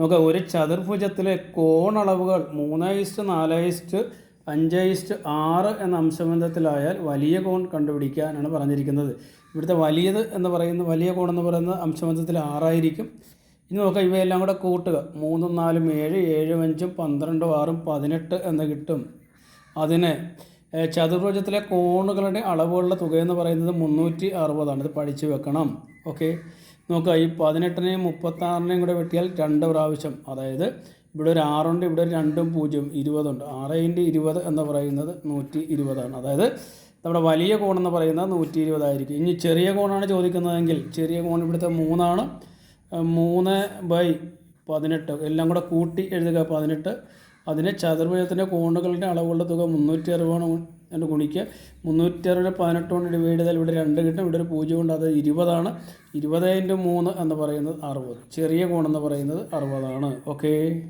നോക്കുക ഒരു ചതുർഭുജത്തിലെ കോണളവുകൾ മൂന്ന് ഇസ്റ്റ് നാല് ഇസ്റ്റ് അഞ്ച് ഇസ്റ്റ് ആറ് എന്ന അംശബന്ധത്തിലായാൽ വലിയ കോൺ കണ്ടുപിടിക്കാനാണ് പറഞ്ഞിരിക്കുന്നത്. ഇവിടുത്തെ വലിയത് എന്ന് പറയുന്ന വലിയ കോൺ എന്ന് പറയുന്നത് അംശബന്ധത്തിൽ ആറായിരിക്കും. ഇനി നോക്കുക ഇവയെല്ലാം കൂടെ കൂട്ടുക. മൂന്നും നാലും ഏഴ് ഏഴും അഞ്ചും പന്ത്രണ്ടും ആറും പതിനെട്ട് എന്ന് കിട്ടും. അതിന് ചതുർഭുജത്തിലെ കോണുകളുടെ അളവുകളുടെ തുകയെന്ന് പറയുന്നത് മുന്നൂറ്റി അറുപതാണ്. ഇത് പഠിച്ചു വെക്കണം. ഓക്കെ? നോക്കുക ഈ പതിനെട്ടിനെയും മുപ്പത്താറിനെയും കൂടെ വെട്ടിയാൽ രണ്ട് പ്രാവശ്യം. അതായത് ഇവിടെ ഒരു ആറുണ്ട് ഇവിടെ ഒരു രണ്ടും പൂജ്യം ഇരുപതുണ്ട്. ആറ് ഇന്റ് ഇരുപത് എന്ന് പറയുന്നത് നൂറ്റി ഇരുപതാണ് അതായത് നമ്മുടെ വലിയ കോണെന്ന് പറയുന്നത് നൂറ്റി ഇരുപതായിരിക്കും ഇനി ചെറിയ കോണാണ് ചോദിക്കുന്നതെങ്കിൽ ചെറിയ കോൺ ഇവിടുത്തെ മൂന്നാണ്. മൂന്ന് ബൈ പതിനെട്ട് എല്ലാം കൂടെ കൂട്ടി എഴുതുക പതിനെട്ട്. അതിന് ചതുർഭുജത്തിന്റെ കോണുകളുടെ അളവുകളുടെ തുക മുന്നൂറ്റി അറുപതാണ് എന്ന് ഗുണിക്കുക മുന്നൂറ്റി അറുപത് പതിനെട്ട് കൊണ്ട് ഡിവൈഡ് ചെയ്താൽ ഇവിടെ രണ്ട് കിട്ടും ഇവിടെ ഒരു പൂജ്യം കൊണ്ട് അത് ഇരുപതാണ്. ഇരുപത് ഇന്റു മൂന്ന് എന്ന് പറയുന്നത് അറുപത്. ചെറിയ കോൺ എന്ന് പറയുന്നത് അറുപതാണ്. ഓക്കേ